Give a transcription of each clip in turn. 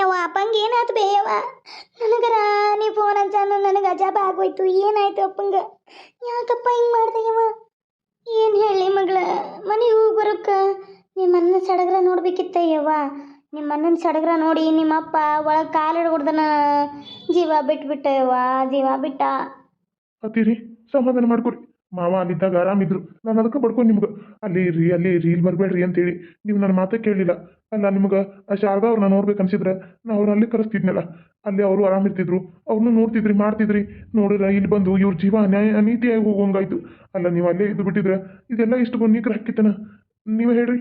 ಯವ್ವ, ಅಪ್ಪಂಗೆ ಏನಾಯ್ತು ಬೇ ಯವ್ವ? ನನಗರ ನೀ ಫೋನ್ ಹಚ್ಚಾನು ನನಗೆ ಅಜಾಬ ಆಗೋಯ್ತು, ಏನಾಯ್ತು ಅಪ್ಪಂಗ? ಯಾಕಪ್ಪ ಹಿಂಗೆ ಮಾಡ್ದೆ ಯವ್ವ? ಏನು ಹೇಳಿ ಮಗಳ, ಮನೆಗೆ ಹೋಗಿ ಬರೋಕ್ಕ ನಿಮ್ಮ ಅನ್ನ ಸಡಗ್ರ ನೋಡ್ಬೇಕಿತ್ತ ಯವ್ವ? ನಿಮ್ಮ ಅಣ್ಣನ ಸಡಗ್ರ ನೋಡಿ ನಿಮ್ಮಪ್ಪ ಒಳಗೆ ಕಾಲು ಹಿಡ್ಕೊಡ್ದನ ಜೀವ ಬಿಟ್ಬಿಟ್ಟ ಯವ್ವ, ಜೀವ ಬಿಟ್ಟ. ಅತ್ತೀರಿ, ಸಮಾಧಾನ ಮಾಡ್ಕೊರಿ. ಮಾವ ಅಲ್ಲಿದ್ದಾಗ ಆರಾಮಿದ್ರು. ನಾನು ಅದಕ್ಕೆ ಬಡ್ಕೊಂಡು ನಿಮ್ಗೆ. ಅಲ್ಲಿ ರೀ ಅಲ್ಲಿ ಇರ್ರಿ ಇಲ್ಲಿ ಬರಬೇಡ್ರಿ ಅಂತೇಳಿ. ನೀವು ನನ್ನ ಮಾತೇ ಕೇಳಲಿಲ್ಲ ಅಲ್ಲ, ನಿಮ್ಗೆ ಆ ಶಾರದಾ ಅವ್ರನ್ನ ನೋಡ್ಬೇಕು ಅನ್ಸಿದ್ರೆ ನಾ ಅವ್ರನ್ನ ಅಲ್ಲಿ ಕರೆಸ್ತಿದ್ನಲ್ಲ. ಅಲ್ಲಿ ಅವರು ಆರಾಮಿರ್ತಿದ್ರು ಅವ್ರನ್ನೂ ನೋಡ್ತಿದ್ರಿ, ಮಾಡ್ತಿದ್ರಿ. ನೋಡಿದ್ರೆ ಇಲ್ಲಿ ಬಂದು ಇವ್ರ ಜೀವ ಅನ್ಯಾಯ, ಅನೀತಿಯಾಗಿ ಹೋಗೋಂಗಾಯ್ತು. ಅಲ್ಲ, ನೀವು ಅಲ್ಲೇ ಇದ್ದು ಬಿಟ್ಟಿದ್ರೆ ಇದೆಲ್ಲ ಇಷ್ಟು ಬಂದು ನೀಕ್ರು ಹಾಕಿತ್ತನ? ನೀವು ಹೇಳ್ರಿ.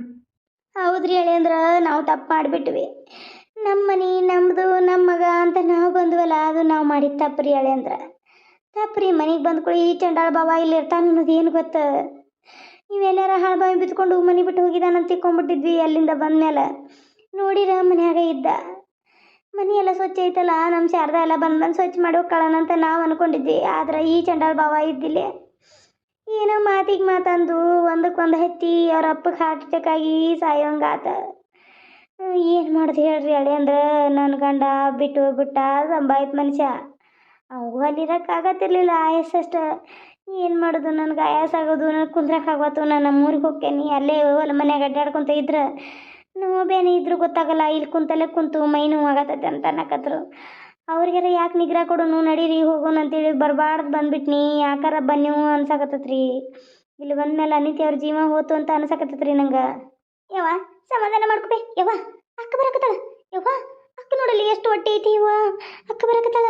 ಹೌದ್ರಿ ಹೇಳಿ ಅಂದ್ರೆ ನಾವು ತಪ್ಪು ಮಾಡಿಬಿಟ್ವಿ. ನಮ್ಮ ಮನೆ ನಮ್ಮದು ನಮ್ಮ ಮಗ ಅಂತ ನಾವು ಬಂದ್ವಲ್ಲ, ಅದು ನಾವು ಮಾಡಿದ ತಪ್ಪ್ರಿ ಹೇಳಿ ಅಂದ್ರೆ ತಪ್ಪ್ರಿ, ಮನೆಗೆ ಬಂದ್ಕೊಳ್ಳಿ ಈ ಚಂಡಾಳ ಬಾಬಾ ಇಲ್ಲಿ ಇರ್ತಾನೆ ಅನ್ನೋದು ಏನು ಗೊತ್ತ? ನೀವೆಲ್ಲಾರ ಹಾಳು ಬಾವಿ ಬಿತ್ಕೊಂಡು ಮನೆ ಬಿಟ್ಟು ಹೋಗಿದಾನಂತ ತಿಕ್ಕೊಂಡ್ಬಿಟ್ಟಿದ್ವಿ ಅಲ್ಲಿಂದ ಬಂದ್ಮೇಲೆ. ನೋಡಿರ ಮನ್ಯಾಗ ಇದ್ದ. ಮನೆ ಎಲ್ಲ ಸ್ವಚ್ಛ ಐತಲ್ಲ ನಮ್ಮ ಶಾರದಾ ಎಲ್ಲ ಬಂದು ಬಂದು ಸ್ವಚ್ಛ ಮಾಡಿ ಹೋಗ್ಕೊಳ್ಳೋಣಂತ ನಾವು ಅನ್ಕೊಂಡಿದ್ವಿ. ಆದ್ರೆ ಈ ಚಂಡಾಳ ಬಾವ ಇದ್ದಿಲ್ಲ. ಏನೋ ಮಾತಿಗೆ ಮಾತಂದು ಒಂದಕ್ಕೊಂದು ಹತ್ತಿ ಅವ್ರ ಅಪ್ಪಗೆ ಹಾರ್ಟ್ ಅಟ್ಯಾಕ್ ಆಗಿ ಸಾಯೋಂಗಾತ ಏನು ಮಾಡ್ದು ಹೇಳ್ರಿ ಹೇಳಿ ಅಂದ್ರೆ ನನ್ನ ಗಂಡ ಬಿಟ್ಟು ಹೋಗ್ಬಿಟ್ಟ ಸಂಬಾಯ್ತು ಮನುಷ್ಯ. ಅವು ಅಷ್ಟು ಅಷ್ಟ ಏನು ಮಾಡೋದು? ನನಗೆ ಆಯಾಸ ಆಗೋದು ನನಗೆ ಕುಂದ್ರಕ್ಕೆ ನಾನು ನಾನು ನಮ್ಮೂರಿಗೆ ಹೋಗ್ತೇನೆ ಅಲ್ಲೇ ಹೊಲ ಮನ್ಯಾಗ ಅಡ್ಡಾಡ್ಕೊತ ಇದ್ರೆ ನೋವು ಬೇನೆ ಇದ್ರು ಗೊತ್ತಾಗಲ್ಲ ಇಲ್ಲಿ ಕುಂತಲ್ಲೇ ಕುಂತು ಮೈ ನೋವು ಆಗತ್ತೈತೆ ಅಂತ ಅನ್ನಕತ್ರು. ಅವ್ರಿಗಾರ ಯಾಕೆ ನಿಗ್ರಹ ಕೊಡೋನು? ನಡೀರಿ, ಹೋಗೋಣ ಅಂತೇಳಿ ಬರಬಾರ್ದು ಬಂದ್ಬಿಟ್ನಿ ಯಾಕಾರ ಬನ್ನಿ ಅನ್ಸಾಕತ್ತೈತ್ರಿ? ಇಲ್ಲಿ ಬಂದ್ಮೇಲೆ ಅನಿತಿ ಅವ್ರ ಜೀವ ಹೋತು ಅಂತ ಅನ್ಸಾಕತ್ತೈತ್ರಿ ನಂಗೆ. ಯವ್ವ, ಸಮಾಧಾನ ಮಾಡ್ಕೊಬೇ ಯವ್ವ, ಅಕ್ಕ ಬರಕತ್ತಾಳ? ಯವ್ವ, ಅಕ್ಕ ನೋಡಲಿ ಎಷ್ಟು ಹೊಟ್ಟೆ ಐತಿ ಯವ್ವ, ಅಕ್ಕ ಬರಕತ್ತಾಳ?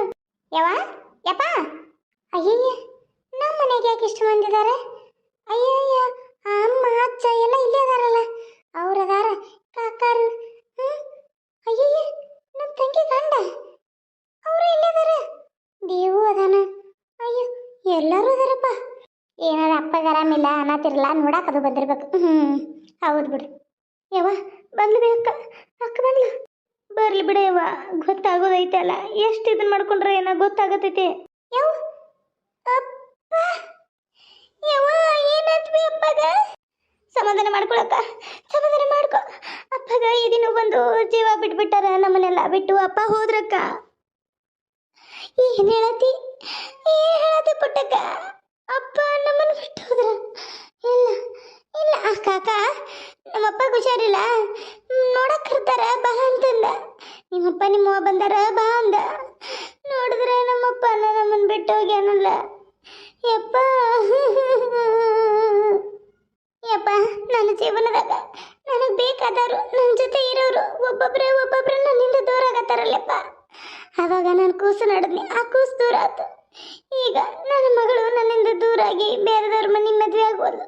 ಯವ್ವ, ಯಪ್ಪ, ಅಯ್ಯಯ್ಯ. ನಮ್ಮ ಮನೆಗೆ ಯಾಕೆ ಇಷ್ಟು ಅಯ್ಯಯ್ಯ ಅಮ್ಮ, ಅಜ್ಜ ಎಲ್ಲ ಇಲ್ಲೇ ಅದಾರಲ್ಲ ಅವ್ರು ಅದಾರ. ಕಾಕಾರು ಅಯ್ಯಯ್ಯ ನಮ್ಮ ತಂಗಿ ಗಂಡ. ಅವರು ಅದಾರ ದೇವು ಅದಾನ. ಅಯ್ಯೋ, ಎಲ್ಲರೂ ಅದಾರಪ್ಪ ಏನಾರ ಅಪ್ಪಗೆ ಆರಾಮಿಲ್ಲ ಅನ್ನತಿರಲ್ಲ ಅದು ಬಂದಿರ್ಬೇಕು. ಹ್ಞೂ ಹೌದು ಬಿಡು. ಯವ್ವ, ಬಂದ್ಲು ಬೇಕ ಅಕ್ಕ. ಬಂದ್ಲು. ಬರ್ಲಿ ಬಿಡ ಯವ್ವ. ಗೊತ್ತಾಗೋದೈತಲ್ಲ. ಎಷ್ಟು ಇದನ್ನ ಮಾಡ್ಕೊಂಡ್ರೆ ಏನೋ ಗೊತ್ತಾಗತೈತಿ. ಯಾವ ಯವ್ವ ಏನಾಯ್ತು ಬೇ ಅಪ್ಪಗ? ಸಮಾಧಾನ ಮಾಡ್ಕೊಳಕ್ಕ? ಸಮಾಧಾನ ಮಾಡ್ಕೊ. ಅಪ್ಪಗ, ಇದೀನು ಬಂದು ಜೀವ ಬಿಟ್ಬಿಟ್ಟಾರ ನಮ್ಮನ್ನೆಲ್ಲ. ಬಿಟ್ಟು ಅಪ್ಪ ಹೋದ್ರಕ್ಕ. ಏನ್ ಹೇಳತಿ? ಏನ್ ಹೇಳತಿ ಪುಟ್ಟಕ್ಕ? ಅಪ್ಪ ನಮ್ಮನ್ನ ಬಿಟ್ಟು ಹೋದ್ರ? ಇಲ್ಲ ಇಲ್ಲ. ಕಾಕ ನಮ್ಮಪ್ಪ ಹುಷಾರಿಲ್ಲ. ನೋಡಕ್ ಕರ್ತಾರ ಬಾ ಅಂತಂದ. ನಿಮ್ಮಪ್ಪ ನಿಮ್ಮವ್ವ ಬಂದಾರ, ಬಾ ಅಂದ. ನೋಡಿದ್ರೆ ನಮ್ಮಪ್ಪ ನಮ್ಮನ್ನ ಬಿಟ್ಟು ಹೋಗ್ಯಾನಲ್ಲ. ಯಪ್ಪ. ಯಪ್ಪ, ನನ್ನ ಜೀವನದಾಗ ನನಗೆ ಬೇಕಾದವರು ನನ್ನ ಜೊತೆ ಇರೋರು ಒಬ್ಬೊಬ್ಬರೇ ಒಬ್ಬೊಬ್ಬರೇ ನನ್ನಿಂದ ದೂರ ಆಗತ್ತಾರಲ್ಲಪ್ಪ. ಆವಾಗ ನಾನು ಕೂಸು ನಡೆದ್ನಿ, ಆ ಕೂಸು ದೂರ ಆತು. ಈಗ ನನ್ನ ಮಗಳು ನನ್ನಿಂದ ದೂರ ಆಗಿ ಬೇರೆದವ್ರ ಮನೆ ಮದುವೆ ಆಗ್ಬೋದು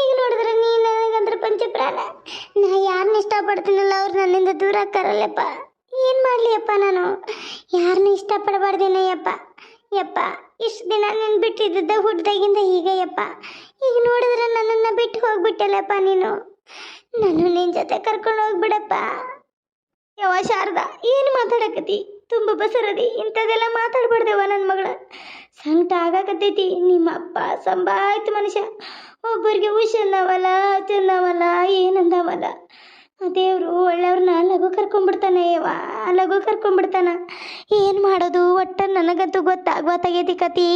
ಈಗ ನೋಡಿದ್ರೆ ನೀ ನನಗಂದ್ರೆ ಪಂಚ ಪ್ರಾಣ ನಾ ಯಾರನ್ನ ಇಷ್ಟಪಡ್ತೀನಲ್ಲ ಅವ್ರು ನನ್ನಿಂದ ದೂರ ಆಗ್ತಾರಲ್ಲಪ್ಪ. ಏನು ಮಾಡಲಿಯಪ್ಪ ನಾನು? ಯಾರನ್ನ ಇಷ್ಟಪಡಬಾರ್ದೇನಯ್ಯಪ್ಪ? ಯಪ್ಪ ಇಷ್ಟು ದಿನ ನಾನು ಬಿಟ್ಟಿದ್ದ ಹುಡ್ದಾಗಿಂದ ಹೀಗಯ್ಯಪ್ಪ ಯಪ್ಪ ಈಗ ನೋಡಿದ್ರೆ ನನ್ನನ್ನು ಬಿಟ್ಟು ಹೋಗ್ಬಿಟ್ಟಲ್ಲಪ್ಪ ನೀನು. ನಾನು ನಿನ್ನ ಜೊತೆ ಕರ್ಕೊಂಡು ಹೋಗ್ಬಿಡಪ್ಪ. ಯವ್ವ ಶಾರದಾ, ಏನು ಮಾತಾಡಕತ್ತಿ? ತುಂಬ ಬಸರದಿ ಇಂಥದೆಲ್ಲ ಮಾತಾಡ್ಬಾರ್ದವ ನನ್ನ ಮಗಳ. ಸಂಕಟ ಆಗಾಕತ್ತೈತಿ, ನಿಮ್ಮ ಅಪ್ಪ ಸಂಬಾಯ್ತು ಮನುಷ್ಯ. ಒಬ್ಬರಿಗೆ ಹುಷನ್ನವಲ್ಲ ಚಂದವಲ್ಲ ಏನಂದವಲ್ಲ. ದೇವರು ಒಳ್ಳೆಯವ್ರನ್ನ ಲಘು ಕರ್ಕೊಂಡ್ಬಿಡ್ತಾನೆ ಯವ್ವ. ಲಘು ಕರ್ಕೊಂಡ್ಬಿಡ್ತಾನ. ಏನು ಮಾಡೋದು? ಒಟ್ಟ ನನಗಂತೂ ಗೊತ್ತಾಗ್ವಾತಾಗೈತಿ ಕತಿ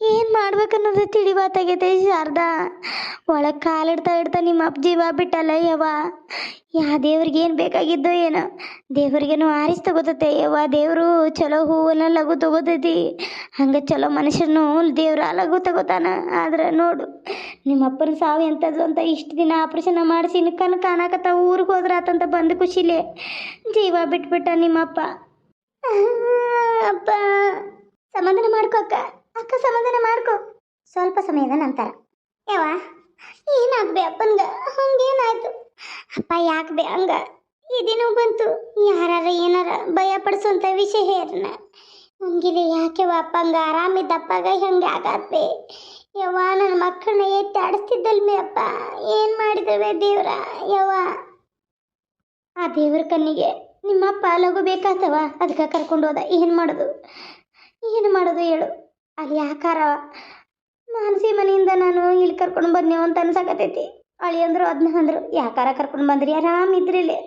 ಏನು ಮಾಡ್ಬೇಕನ್ನೋದು ತಿಳಿವಾತಾಗೈತೆ ಶಾರದಾ? ಒಳಗೆ ಕಾಲಿಡ್ತಾ ಇಡ್ತಾ ನಿಮ್ಮ ಅಪ್ಪ ಜೀವ ಬಿಟ್ಟಲ್ಲ ಯವ್ವ? ಯಾ ದೇವ್ರಿಗೆ ಏನು ಬೇಕಾಗಿದ್ದೋ ಏನೋ. ದೇವ್ರಿಗೇನು ಆರಿಸಿ ತಗೋತೈತೆ ಯವ್ವ. ದೇವರು ಚಲೋ ಹೂವನ್ನ ಲಘು ತಗೋತೈತಿ. ಹಂಗೆ ಚಲೋ ಮನುಷ್ಯನು ದೇವ್ರ ಲಘು ತಗೋತಾನ. ಆದ್ರೆ ನೋಡು ನಿಮ್ಮ ಅಪ್ಪನ ಸಾವು ಎಂಥದ್ದು ಅಂತ ಇಷ್ಟು ದಿನ ಆಪ್ರೇಷನ್ ಮಾಡಿಸಿ ಕನ್ ಕಾಣಕತ್ತ ಊರಿಗೆ ಹೋದ್ರ ಆತಂತ ಬಂದ ಖುಷಿಲೇ. ಜೀವ ಬಿಟ್ಬಿಟ್ಟ ನಿಮ್ಮಪ್ಪ ಅಪ್ಪ. ಸಮಾಧಾನ ಮಾಡ್ಕೋ ಅಕ್ಕ ಸಮಾಧಾನ ಮಾಡ್ಕೋ. ಸ್ವಲ್ಪ ಸಮಯದ ನಂತರ. ಯಾವ ಏನಾಗ್ಬೇ ಅಪ್ಪನ್ಗ? ಹಂಗೇನಾಯ್ತು? ಅಪ್ಪ ಯಾಕೆ ಬೇ ಹಂಗ? ಇದೇನೋ ಬಂತು. ಯಾರಾರ ಏನಾರ ಭಯ ಪಡಿಸುವಂತ ವಿಷಯ ಹೇರನ ಹಂಗಿದೆ ಯಾಕೆ ಅಪ್ಪ ಹಂಗ ಆರಾಮಿದ್ದಪ್ಪಾಗ ಹೆಂಗೆ ಆಗತ್ತೆ? ಯವ್ವ ನನ್ನ ಮಕ್ಕಳನ್ನ ಎತ್ತಿ ಆಡಿಸ್ತಿದ್ದಲ್ಮೇ ಅಪ್ಪ? ಏನು ಮಾಡಿದವೆ ದೇವ್ರ? ಯವ್ವ. ಆ ದೇವ್ರ ಕಣ್ಣಿಗೆ ನಿಮ್ಮಪ್ಪ ಲಘು ಬೇಕಾತವ ಅದಕ್ಕೆ ಕರ್ಕೊಂಡು ಹೋದ. ಏನು ಮಾಡೋದು? ಏನು ಮಾಡೋದು ಹೇಳು? ಅಲ್ಲಿ ಯಾಕಾರ? ಮಾನಸಿ ಮನೆಯಿಂದ ನಾನು ಇಲ್ಲಿ ಕರ್ಕೊಂಡು ಬಂದೇವು ಅಂತ ಅನ್ಸಕತೈತಿ ಅಳಿ ಅಂದ್ರು ಅದನ್ನ ಅಂದ್ರು, ಯಾಕಾರ ಕರ್ಕೊಂಡು ಬಂದ್ರಿ? ಆರಾಮ್ ಇದ್ರಿಲ್ಲಿ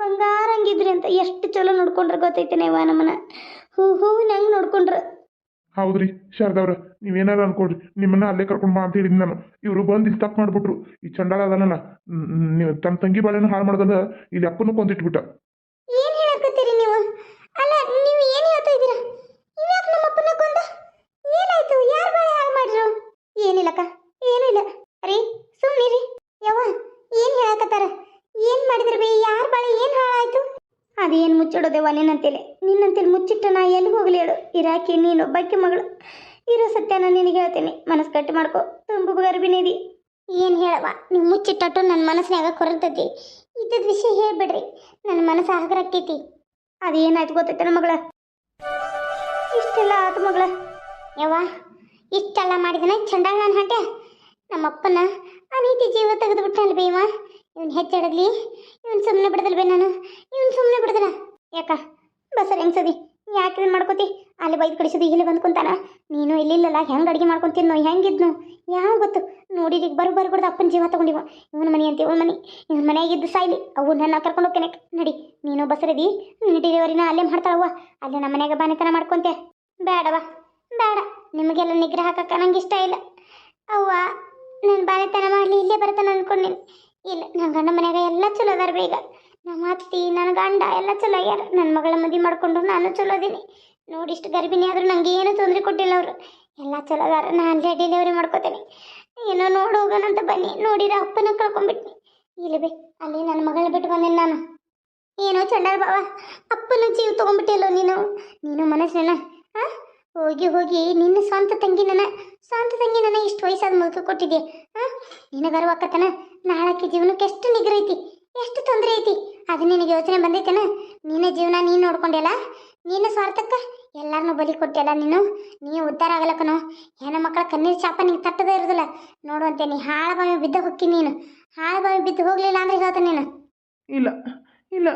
ಬಂಗಾರ ಹಂಗಿದ್ರಿ ಅಂತ ಎಷ್ಟು ಚಲೋ ನೋಡ್ಕೊಂಡ್ರೆ ಗೊತ್ತೈತೇನೆವ ನಮ್ಮನ ಹೂ ಹೂ, ನಂಗೆ ನೋಡ್ಕೊಂಡ್ರು. ಹೌದ್ರಿ ಶಾರದವ್ರ ನೀವೇನಾರ ಅನ್ಕೊಡ್ರಿ ನಿಮ್ಮನ್ನ ಅಲ್ಲೇ ಕರ್ಕೊಂಡು ಬಾ ಅಂತ ಹೇಳಿದ್ ನಾನು. ಇವರು ಬಂದು ಇಲ್ಲಿ ತಪ್ಪು ಮಾಡ್ಬಿಟ್ರು. ಈ ಚಂಡಾಳ ಅದಲ್ಲ ನೀವು ತನ್ನ ತಂಗಿ ಬಾಳೆನ ಹಾಳು ಮಾಡ್ದಲ್ಲ, ಇಲ್ಲಿ ಅಪ್ಪನೂ ಕೊಂದಿಟ್ಬಿಟ್ಟ ಏನು ಹೇಳಕತ್ತೀರಿ ನೀವು ಅಲ್ಲ ನೀವು ಏನು ಹೇಳ್ತಾ ಇದ್ದೀರಾ ಇವ್ಯಾಕೆ ನಮ್ಮ ಅಪ್ಪನ ಕೊಂದ ಏನಾಯ್ತು ಯಾರು ಬಾಳೆ ಹಾಳು ಮಾಡಿದ್ರು ಏನಿಲ್ಲಕ್ಕ ಏನೂ ಇಲ್ಲ ರೀ ಸುಮ್ಮನಿರಿ ಯವ್ವ ಏನು ಹೇಳಕತ್ತಾರ ಏನು ಮಾಡಿದ್ರಿ ಬಿ ಯಾರ ಬಾಳೆ ಏನು ಹಾಳಾಯ್ತು ಅದೇನು ಮುಚ್ಚಿಡೋದೇವ ನಿನ್ನಂತೇಳಿ. ನಿನ್ನಂತೇಳಿ ಮುಚ್ಚಿಟ್ಟ ನಾ ಎಲ್ಲಿ ಹೋಗ್ಲಿ ಹೇಳು. ಇರಾಕಿ ನೀನು ಒಬ್ಬಾಕಿ ಮಗಳು. ಇರೋ ಸತ್ಯನ ನಿನಗೆ ಹೇಳ್ತೀನಿ. ಮನಸ್ಸು ಕಟ್ಟಿ ಮಾಡ್ಕೋ. ತುಂಬ ಗರ್ಭಿಣಿದಿ ಏನು ಹೇಳವ ನೀವು ಮುಚ್ಚಿಟ್ಟಟ್ಟು ನನ್ನ ಮನಸ್ಸಿನಾಗ ಕೊರತೈತಿ ಇದ್ದದ ವಿಷಯ ಹೇಳ್ಬಿಡ್ರಿ. ನನ್ನ ಮನಸ್ಸು ಹಗರಾಗ್ತೈತಿ ಅದೇನಾಯ್ತು ಗೊತ್ತೈತೆ ಮಗಳ? ಇಷ್ಟೆಲ್ಲ ಆತು ಮಗಳ. ಯವ್ವ, ಇಷ್ಟೆಲ್ಲ ಮಾಡಿದನ ಚಂಡ ನಾನು ಹಂಟೆ ನಮ್ಮಪ್ಪನ ಅನೀತಿ ಜೀವ ತೆಗೆದು ಬಿಟ್ಟಲ್ಲ ಬೇವ ಇವನ್ ಹೆಚ್ಚಾಡದ್ಲಿ, ಇವನ್ ಸುಮ್ಮನೆ ಬಿಡದಲ್ವೇ ನಾನು? ಇವನ್ ಸುಮ್ಮನೆ ಬಿಡದಲ್ಲ ಯಾಕ? ಬಸರ್ ಹೆಂಗ್ಸದಿ ಯಾಕೆ ಇದನ್ನ ಮಾಡ್ಕೊತಿ? ಅಲ್ಲಿ ಬೈದು ಕಳಿಸೋದು, ಇಲ್ಲಿ ಬಂದು ಕುಂತಾನ? ನೀನು ಇಲ್ಲಿಲ್ಲಲ್ಲ ಹೆಂಗೆ ಅಡುಗೆ ಮಾಡ್ಕೊಂಡು ತಿನ್ನೋ ಹೆಂಗಿದ್ನು ಯಾವ ಗೊತ್ತು? ನೋಡಿ ಈಗ ಬರು ಬರು ಬಿಡ್ದು ಅಪ್ಪನ ಜೀವ ತಗೊಂಡಿವ. ಇವನ ಮನೆ ಅಂತ, ಇವನ ಮನೆ. ಇವನ ಮನೆಯಾಗಿದ್ದು ಸಾಯ್ಲಿ ಅವು ನನ್ನ ಕರ್ಕೊಂಡು ಹೋಗ್ತೇನೆ. ನಡಿ, ನೀನು ಬಸರದಿ ನಿನ್ನ ಡೆಲಿವರಿನ ಅಲ್ಲೇ ಮಾಡ್ತಾಳವ್ವ. ಅಲ್ಲೇ ನಮ್ಮ ಮನೆಯಾಗ ಬಾನೆತನ ಮಾಡ್ಕೊಂತೆ. ಬೇಡವ ಬೇಡ ನಿಮಗೆಲ್ಲ ನಿಗ್ರಹ ಹಾಕಕ್ಕ ನಂಗೆ ಇಷ್ಟ ಇಲ್ಲ. ಅವ್ವ, ನಾನು ಬಾನೆತನ ಮಾಡಲಿ, ಇಲ್ಲೇ ಬರ್ತಾನೆ ಅನ್ಕೊಂಡೀನಿ. ಇಲ್ಲ ನನ್ನ ಗಂಡ ಮನ್ಯಾಗ ಎಲ್ಲ ಚಲೋ ಅದಾರ ಬೇಗ ನಮ್ಮ ಅತ್ತಿ, ನನ್ನ ಗಂಡ ಎಲ್ಲ ಚಲೋ ಆಗ್ಯಾರ. ನನ್ನ ಮಗಳ ಮದುವೆ ಮಾಡ್ಕೊಂಡು ನಾನು ಚಲೋ ಅದೀನಿ. ನೋಡಿ ಇಷ್ಟು ಗರ್ಭಿಣಿ ಆದ್ರೂ ನಂಗೆ ಏನು ತೊಂದರೆ ಕೊಟ್ಟಿಲ್ಲ ಅವರು. ಎಲ್ಲ ಚಲೋ ಅದಾರ. ನಾನು ಡೆಲಿವರಿ ಮಾಡ್ಕೋತೇನೆ. ಏನೋ ನೋಡಿ ಹೋಗೋಣಂತ ಬನ್ನಿ. ನೋಡಿರ ಅಪ್ಪನ ಕಳ್ಕೊಂಡ್ಬಿಟ್ನಿ ಇಲ್ಲಿ ಬೇ, ಅಲ್ಲಿ ನನ್ನ ಮಗಳ ಬಿಟ್ಟು ಬಂದೇನೆ ನಾನು? ಏನೋ ಚಂಡಾರ ಬಾವ ಅಪ್ಪನ ಜೀವ ತೊಗೊಂಡ್ಬಿಟ್ಟಿಲ್ಲೋ ನೀನು? ನೀನು ಮನಸ್ಸಿನ ಹಾಂ ಹೋಗಿ ಹೋಗಿ ನಿನ್ನ ಸ್ವಂತ ತಂಗಿ ನನ್ನ ಸ್ವಂತ ತಂಗಿ ನನ್ನ ಇಷ್ಟು ವಯಸ್ಸಾದ ಮಗು ಕೊಟ್ಟಿದ್ದೆ ಹಾಂ ನಿನಗರ ಅಕ್ಕತನ ನಾಳಕ್ಕೆ ಜೀವನಕ್ಕೆ ಎಷ್ಟು ನಿಗ್ರ ಐತಿ? ಎಷ್ಟು ತೊಂದರೆ ಐತಿ? ಅದು ನಿನಗೆ ಯೋಚನೆ ಬಂದೈತೇನ? ನಿನ್ನ ಜೀವನ ನೀನು ನೋಡ್ಕೊಂಡೆಲ್ಲ? ನಿನ್ನ ಸ್ವಾರ್ಥಕ್ಕೆ ಎಲ್ಲರನ್ನೂ ಬಲಿ ಕೊಟ್ಟೆಲ್ಲ ನೀನು? ನೀ ಉದ್ಧಾರ ಆಗಲಕ್ಕನು ಹೆಣ್ಣು ಮಕ್ಕಳ ಕಣ್ಣೀರು ಚಾಪ ನಿಂಗೆ ತಟ್ಟದೇ ಇರೋದಿಲ್ಲ. ನೋಡುವಂತೆ ನೀ ಹಾಳ ಬಾವಿ ಬಿದ್ದ ಹೊಕ್ಕಿ ನೀನು. ಹಾಳ ಬಾವಿ ಬಿದ್ದು ಹೋಗಲಿಲ್ಲ ಅಂದ್ರೆ ಹೇಳ್ತ ನೀನು. ಇಲ್ಲ ಇಲ್ಲ.